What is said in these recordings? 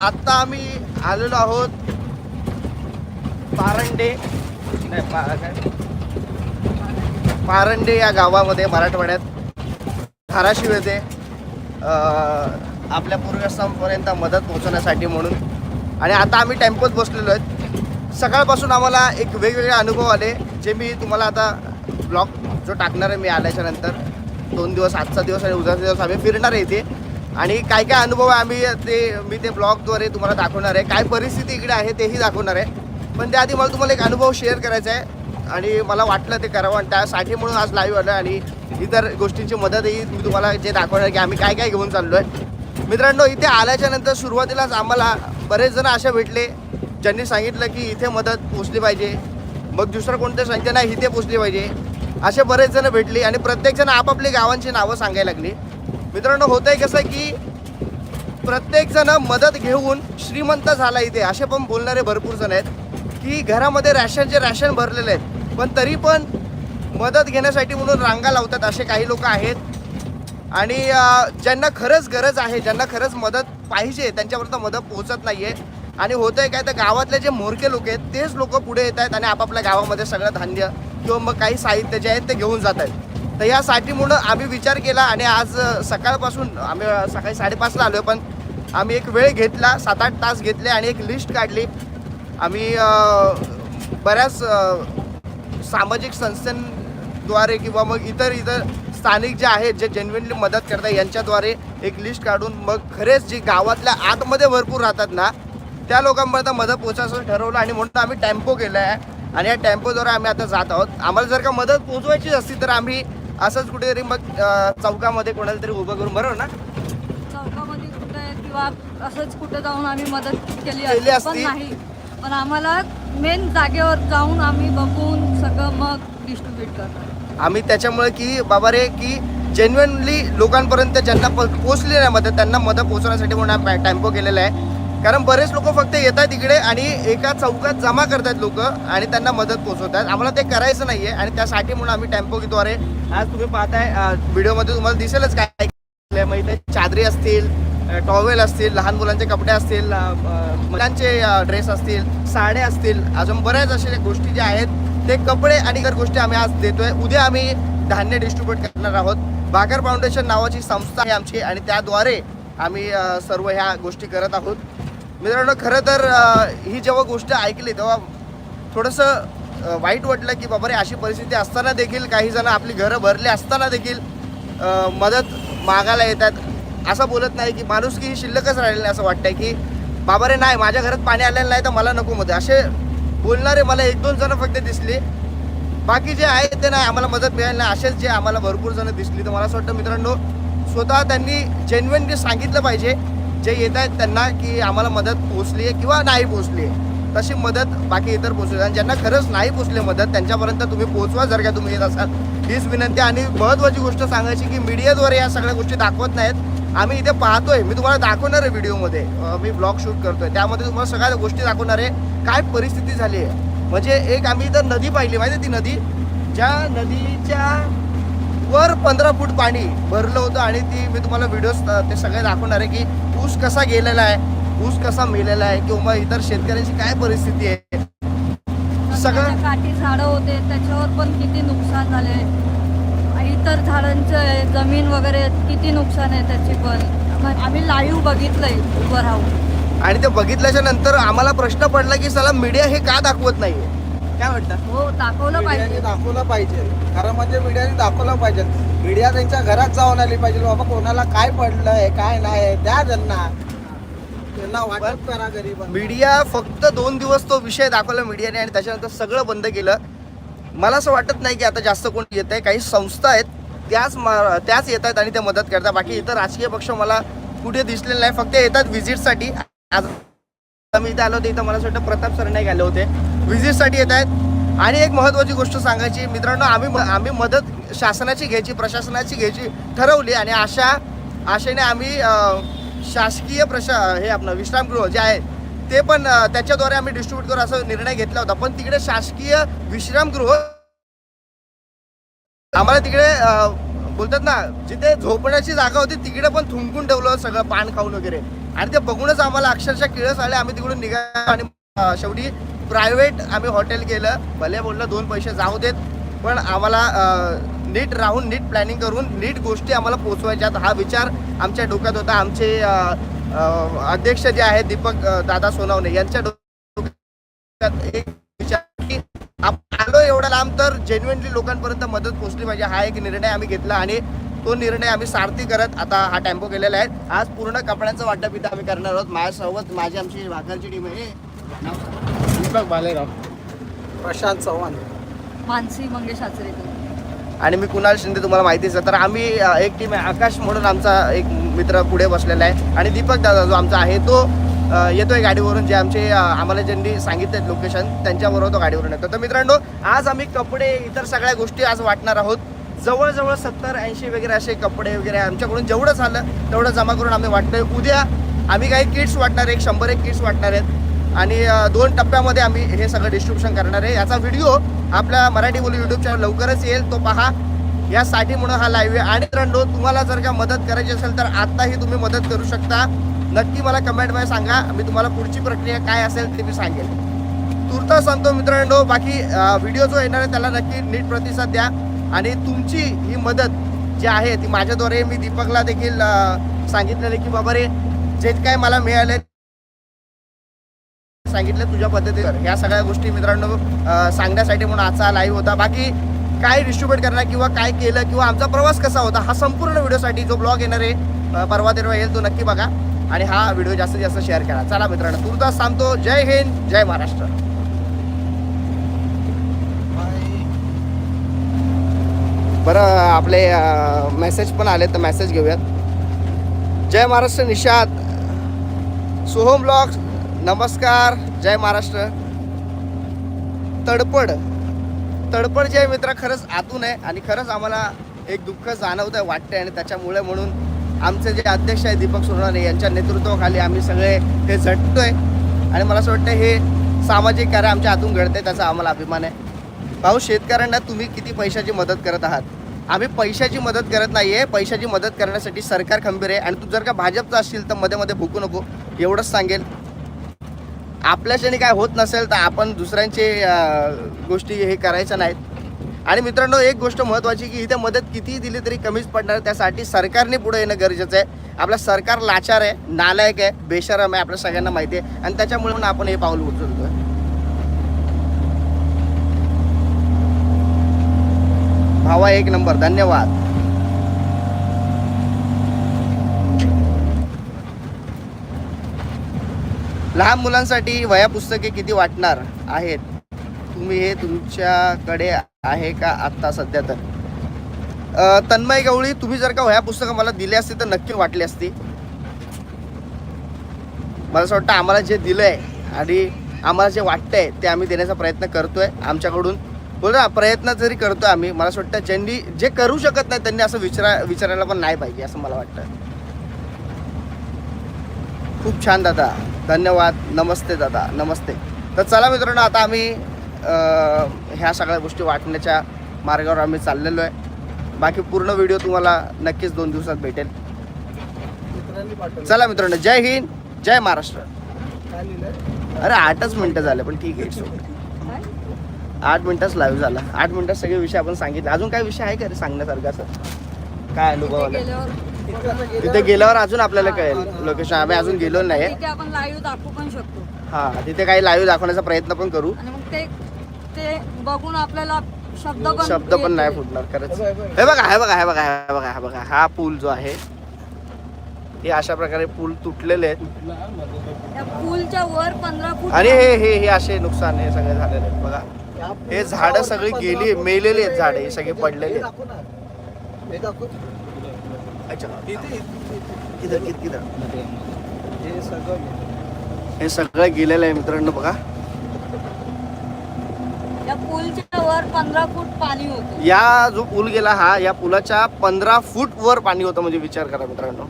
आत्ता आम्ही आलेलो आहोत पारंडे. नाही पा काय? पारंडे या गावामध्ये मराठवाड्यात. धाराशिव येथे आपल्या पूर्वस्थांपर्यंत मदत पोहोचवण्यासाठी म्हणून. आणि आता आम्ही टेम्पोत बसलेलो आहेत. सकाळपासून आम्हाला एक वेगवेगळे अनुभव आले जे मी तुम्हाला आता ब्लॉग जो टाकणार आहे मी आल्याच्यानंतर. दोन दिवस आजचा दिवस आणि उद्याचा दिवस आम्ही फिरणार आहे इथे. आणि काय काय अनुभव आहे आम्ही ते मी ते ब्लॉगद्वारे तुम्हाला दाखवणार आहे. काय परिस्थिती इकडे आहे तेही दाखवणार आहे. पण त्याआधी मला तुम्हाला एक अनुभव शेअर करायचा आहे. आणि मला वाटलं ते करावं. आणि त्यासाठी म्हणून आज लाईव्ह आलं आणि इतर गोष्टींची मदतही मी तुम्हाला जे दाखवणार की आम्ही काय काय घेऊन चाललो आहे मित्रांनो इथे आल्याच्यानंतर सुरुवातीलाच आम्हाला बरेच जण असे भेटले ज्यांनी सांगितलं की इथे मदत पोचली पाहिजे. मग दुसरं कोणतं सांगितलं नाही इथे पोचली पाहिजे. असे बरेच जण भेटले आणि प्रत्येकजण आपापली गावांची नावं सांगायला लागली. मित्रांनो होतंय कसं की प्रत्येक जण मदत घेऊन श्रीमंत झाला इथे. असे पण बोलणारे भरपूर जण आहेत की घरामध्ये रॅशनचे रॅशन भरलेले आहेत पण तरी पण मदत घेण्यासाठी म्हणून रांगा लावतात असे काही लोक आहेत. आणि ज्यांना खरंच गरज आहे ज्यांना खरंच मदत पाहिजे त्यांच्यापर्यंत मदत पोहोचत आहे आणि होतंय काय तर गावातले जे मोरके लोक आहेत तेच लोक पुढे येत आहेत आणि आपापल्या गावामध्ये सगळं धान्य किंवा मग काही साहित्य जे आहेत ते घेऊन जात आहेत तर यासाठी म्हणून आम्ही विचार केला आणि आज सकाळपासून आम्ही सकाळी साडेपाचला आलो पण आम्ही एक वेळ घेतला सात आठ तास घेतले आणि एक लिस्ट काढली. आम्ही बऱ्याच सामाजिक संस्थांद्वारे किंवा मग इतर इतर स्थानिक जे आहेत जे जेन्युनली मदत करतात यांच्याद्वारे एक लिस्ट काढून मग खरेच जी गावातल्या आतमध्ये भरपूर राहतात ना त्या लोकांपर्यंत मदत पोचायचं ठरवलं आणि म्हणून आम्ही टेम्पो केला आहे आणि या टेम्पोद्वारे आम्ही आता जात आहोत. आम्हाला जर का मदत पोचवायची असती तर आम्ही असंच कुठेतरी मग चौकामध्ये कोणाला तरी उभं करून बरोबर ना? चौकामध्ये कुठे किंवा असंच कुठे जाऊन आम्ही मदत केली केली असती, पण असती. नाही. पण आम्हाला मेन जागेवर जाऊन आम्ही बघून सगळं मग डिस्ट्रीब्यूट करतो आम्ही त्याच्यामुळे की बाबा रे की जेन्युनली लोकांपर्यंत ज्यांना प पोचली नाही मदत त्यांना मदत पोहोचवण्यासाठी म्हणून आम्ही टेम्पो केलेला आहे. कारण बरेच लोक फक्त येतात इकडे आणि एका चौकात जमा करतात लोक आणि त्यांना मदत पोहोचवतात आम्हाला ते करायचं नाही आहे आणि त्यासाठी म्हणून आम्ही टेम्पोद्वारे आज तुम्ही पाहताय व्हिडिओमध्ये तुम्हाला दिसेलच काय काय मग इथे चादरी असतील टॉवेल असतील लहान मुलांचे कपडे असतील मुलांचे ड्रेस असतील साड्या असतील अजून बऱ्याच अशा गोष्टी ज्या आहेत ते कपडे आणि इतर गोष्टी आम्ही आज देतोय. उद्या आम्ही धान्य डिस्ट्रीब्यूट करणार आहोत. बागर फाउंडेशन नावाची संस्था आहे आमची आणि त्याद्वारे आम्ही सर्व ह्या गोष्टी करत आहोत. मित्रांनो खरं तर ही जेव्हा गोष्ट ऐकली तेव्हा थोडंसं वाईट वाटलं की बाबा रे अशी परिस्थिती असताना देखील काही जण आपली घरं भरली असताना देखील मदत मागायला येतात. असं बोलत नाही की माणूस की ही शिल्लकच राहिलेली असं वाटतंय की बाबा रे नाही माझ्या घरात पाणी आलेलं नाही तर मला नको मदत. असे बोलणारे मला एक दोन जण फक्त दिसले. बाकी जे आहे ते नाही आम्हाला मदत मिळाली नाही. असेच जे आम्हाला भरपूर जण दिसली. तर मला असं वाटतं मित्रांनो स्वतः त्यांनी जेन्युनली सांगितलं पाहिजे जे येत आहेत त्यांना की आम्हाला मदत पोचली आहे किंवा नाही पोचली आहे तशी मदत बाकी इतर पोचली आणि ज्यांना खरंच नाही पोचली मदत त्यांच्यापर्यंत तुम्ही पोचवा जर का तुम्ही येत असाल. हीच विनंती आणि महत्त्वाची गोष्ट सांगायची की मीडियाद्वारे या सगळ्या गोष्टी दाखवत नाहीत. आम्ही इथे पाहतोय. मी तुम्हाला दाखवणार आहे व्हिडिओमध्ये. मी ब्लॉग शूट करतोय. त्यामध्ये तुम्हाला सगळ्या गोष्टी दाखवणार आहे. काय परिस्थिती झाली आहे? म्हणजे एक आम्ही इथं नदी पाहिली. माहिती आहे ती नदी? ज्या नदीच्या वर पंधरा फूट पाणी भरलं होतं आणि ती मी तुम्हाला व्हिडिओज ते सगळे दाखवणार आहे की ऊस कसा गेलेला आहे ऊस कसा मेलेला आहे किंवा इतर शेतकऱ्यांची काय परिस्थिती आहे. सगळं- सगळ्या काठी झाडं होते त्याच्यावर पण किती नुकसान झाले इतर झाडांचं जमीन वगैरे किती नुकसान आहे त्याची पण. आम- आम्ही लाईव्ह बघितलंय उभं राहून. आणि ते बघितल्याच्या नंतर आम्हाला प्रश्न पडला की चला मीडिया हे का दाखवत नाहीये? काय वाटतं हो दाखवलं मीडियाने पाहिजे दाखवलं पाहिजे. खरं म्हणजे मीडियाने दाखवलं पाहिजे. मीडिया त्यांच्या घरात जाऊन आली पाहिजे. बाबा कोणाला काय पडलंय काय नाही द्या त्यांना. त्यांना वाटप करा गरीब मीडिया फक्त दोन दिवस तो विषय दाखवला मीडियाने आणि त्याच्यानंतर सगळं बंद केलं. मला असं वाटत नाही की आता जास्त कोण येत आहे. काही संस्था आहेत त्याच मा- त्याच येत आहेत आणि ते मदत करतात. बाकी इतर राजकीय पक्ष मला कुठे दिसलेले नाही. फक्त येतात व्हिजिटसाठी आज आम्ही इथं आलो होतो इथं मला असं वाटतं प्रताप सरनाईक आले होते. व्हिजिटसाठी येत आहेत. आणि एक महत्त्वाची गोष्ट सांगायची मित्रांनो आम्ही आम्ही मदत शासनाची घ्यायची प्रशासनाची घ्यायची ठरवली आणि अशा आशेने आम्ही शासकीय प्रशा हे आपलं विश्रामगृह जे आहे ते पण त्याच्याद्वारे आम्ही डिस्ट्रीब्यूट करू असा निर्णय घेतला होता. पण तिकडे शासकीय विश्रामगृह आम्हाला तिकडे बोलतात ना जिथे झोपण्याची जागा होती तिकडे पण थुंकून ठेवलं सगळं पान खाऊन वगैरे. आणि ते बघूनच आम्हाला अक्षरशः किळस आले. आम्ही तिकडून निघालो आणि शेवटी प्रायव्हेट आम्ही हॉटेल केलं. भले बोललं दोन पैसे जाऊ देत पण आम्हाला नीट राहून नीट प्लॅनिंग करून नीट गोष्टी आम्हाला पोचवायच्यात. हा विचार आमच्या डोक्यात होता. आमचे अध्यक्ष जे आहेत दीपक दादा सोनवणे यांच्या डोक्यात एक विचार की आपण आलो एवढा लांब तर जेन्युनली लोकांपर्यंत मदत पोचली पाहिजे. हा एक निर्णय आम्ही घेतला आणि तो निर्णय आम्ही सारथी करत आता हा टेम्पो केलेला आहे. आज पूर्ण कपड्यांचं वाटप इथं आम्ही करणार आहोत. माझ्यासोबत माझी आमची वाघांची टीम आहे. दीपक भालेराव प्रशांत चव्हाण. मानसी मंगेश आचरेकर आणि मी कुणाल शिंदे तुम्हाला माहितीच आहे तर आम्ही एक टीम आहे आकाश म्हणून आमचा एक मित्र पुढे बसलेला आहे. आणि दीपक दादा जो आमचा आहे तो अ, येतोय गाडीवरून जे आमचे आम्हाला ज्यांनी सांगितलं लोकेशन त्यांच्याबरोबर तो गाडीवरून येतो. तर मित्रांनो आज आम्ही कपडे इतर सगळ्या गोष्टी आज वाटणार आहोत. जवळजवळ सत्तर ऐंशी वगैरे असे कपडे वगैरे आमच्याकडून जेवढं झालं तेवढं जमा करून आम्ही वाटतोय. उद्या आम्ही काही किट्स वाटणार एक शंभर एक किट्स वाटणार आहेत. आणि दोन टप्प्यामध्ये आम्ही हे सगळं डिस्ट्रीब्युशन करणार आहे. याचा व्हिडिओ आपल्या मराठी बोली यूट्यूब चॅनल लवकरच येईल. तो पहा. यासाठी म्हणून हा लाईव्ह आहे. आणि मित्रांनो तुम्हाला जर का मदत करायची असेल तर आत्ताही तुम्ही मदत करू शकता. नक्की मला कमेंटमध्ये सांगा. मी तुम्हाला पुढची प्रक्रिया काय असेल ते मी सांगेल. तुर्ता सांगतो मित्रांनो बाकी व्हिडिओ जो येणार आहे त्याला नक्की नीट प्रतिसाद द्या. आणि तुमची ही मदत जी आहे ती माझ्याद्वारे मी दीपकला देखील अ, सांगितलेलं की बाबा रे जे काय मला मिळाले सांगितलं तुझ्या पद्धतीने. ह्या सगळ्या गोष्टी मित्रांनो सांगण्यासाठी म्हणून आजचा लाईव्ह होता. बाकी काय डिस्ट्रीब्युट करणार किंवा काय केलं किंवा आमचा प्रवास कसा होता हा संपूर्ण व्हिडिओसाठी जो ब्लॉग येणार आहे परवा तेरवा येईल तो नक्की बघा. आणि हा व्हिडिओ जास्तीत जास्त शेअर करा. चला मित्रांनो तुर्तास सांगतो जय हिंद जय महाराष्ट्र. बरं आपले मेसेज पण आले तर मेसेज घेऊयात. जय महाराष्ट्र निषाद. सोहम ब्लॉग्स नमस्कार जय महाराष्ट्र. तडपड. तडपड जे आहे मित्र खरंच आतून आहे आणि खरंच आम्हाला एक दुःख जाणवत आहे वाटते आणि त्याच्यामुळे म्हणून आमचे जे अध्यक्ष आहे दीपक सोनवणे यांच्या नेतृत्वाखाली आम्ही सगळे हे झटतोय. आणि मला असं वाटतं हे सामाजिक कार्य आमच्या हातून घडतंय त्याचा आम्हाला अभिमान आहे. भाऊ शेतकऱ्यांना तुम्ही किती पैशाची मदत करत आहात? आम्ही पैशाची मदत करत नाही आहे पैशाची मदत करण्यासाठी सरकार खंबीर आहे. आणि तू जर का भाजपचा असशील तर मध्ये मध्ये भुकू नको. एवढंच सांगेल. आपल्याच्याने काय होत नसेल तर आपण दुसऱ्यांचे गोष्टी हे करायच्या नाहीत. आणि मित्रांनो एक गोष्ट महत्त्वाची की इथे मदत कितीही दिली तरी कमीच पडणार. त्यासाठी सरकारने पुढे येणं गरजेचं आहे. आपलं सरकार लाचार आहे नालायक आहे बेशरम आहे आपल्या सगळ्यांना माहिती आहे. आणि त्याच्यामुळे म्हणून आपण हे पाऊल उचलतोय. भावा एक नंबर. धन्यवाद. लहान मुलांसाठी वया पुस्तके किती वाटणार आहेत? तुम्ही हे तुमच्याकडे आहे का आत्ता सध्या तर? तन्मय गवळी तुम्ही जर का वया पुस्तकं मला दिली असती तर नक्की वाटली असती. मला असं वाटतं आम्हाला जे दिलं आहे आणि आम्हाला जे वाटतंय ते आम्ही देण्याचा प्रयत्न करतोय आमच्याकडून. बोल ना प्रयत्न जरी करतोय आम्ही मला असं वाटतं ज्यांनी जे करू शकत नाही त्यांनी असं विचारा विचारायला पण नाही पाहिजे असं मला वाटतं. खूप छान दादा. धन्यवाद. नमस्ते दादा. नमस्ते. तर चला मित्रांनो आता आम्ही ह्या सगळ्या गोष्टी वाटण्याच्या मार्गावर आम्ही चाललेलो आहे. बाकी पूर्ण व्हिडिओ तुम्हाला नक्कीच दोन दिवसात भेटेल. चला मित्रांनो जय हिंद जय महाराष्ट्र. अरे आठच मिनटं झाले पण ठीक आहे आठ मिनटाच लाईव्ह झाला. आठ मिनटात सगळे विषय आपण सांगितले. अजून काय विषय आहे का रे सांगण्यासारखं असं? काय अनुभव आला? तिथे गेल्यावर अजून आपल्याला कळेल लोकेशन आम्ही अजून गेलो नाही. तिथे आपण लाईव्ह दाखवू पण शकतो. हा तिथे काही लाईव्ह दाखवण्याचा प्रयत्न पण करू. आणि मग ते ते बघून आपल्याला शब्द पण शब्द पण नाही. फुटणार खरंच. हे बघ, हे बघ. हे बघा हे बघा हे बघा हे पूल जो आहे हे अशा प्रकारे पूल तुटलेले आहेत. त्या पूलच्या वर पंधरा फूट आणि हे हे हे असे नुकसान हे सगळे झालेले आहेत. बघा हे झाडं सगळी गेली मेलेली आहेत झाडे हे सगळे पडलेले आहेत. हे दाखव. अच्छा इथे, इथे, इथे. किधर किधर किधर हे सगळं गेलं. हे सगळं गेलेलं आहे मित्रांनो बघा त्या पूलच्या वर पंधरा फूट पाणी होतं या जो पूल गेला हा या पुलाच्या पंधरा फूट वर पाणी होतं म्हणजे विचार करा मित्रांनो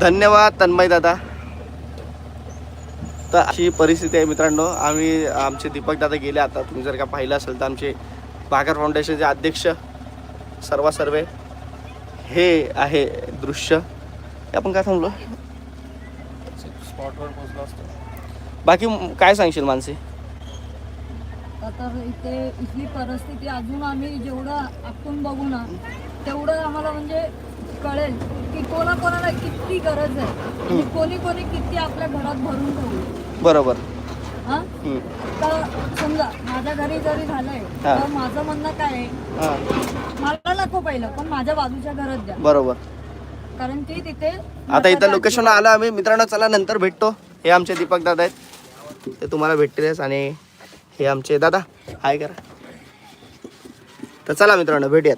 धन्यवाद तन्मय दादा तर अशी परिस्थिती आहे मित्रांनो. आम्ही आमचे दीपक दादा गेले आता. तुम्ही जर का पाहिलं असेल तर आमचे भाकर फाउंडेशनचे अध्यक्ष सर्वा सर्वे. हे आहे दृश्य. हे आपण काय थांबलो? स्पॉटवर पोहोचलो असतो बाकी काय सांगशील मानसी? तर इथे इथली परिस्थिती अजून आम्ही जेवढं आपण बघू ना तेवढं आम्हाला म्हणजे कळेल की कोणा कोणाला किती गरज आहे. आणि कोणी कोणी किती आपल्या घरात भरून ठेवू. बरोबर. हा? हम्म. तर समजा माझ्या घरी जरी झालंय हा. तर माझं म्हणणं काय आहे? हां. मला नको पहिलं पण माझ्या बाजूच्या घरात द्या. बरोबर. कारण की तिथे आता इथं लोकेशन आलं आम्ही. मित्रांनो चला नंतर भेटतो. हे आमचे दीपक दादा आहेत. ते तुम्हाला भेटतीलच आणि हे आमचे दादा. हाय करा. तर चला मित्रांनो भेटूयात.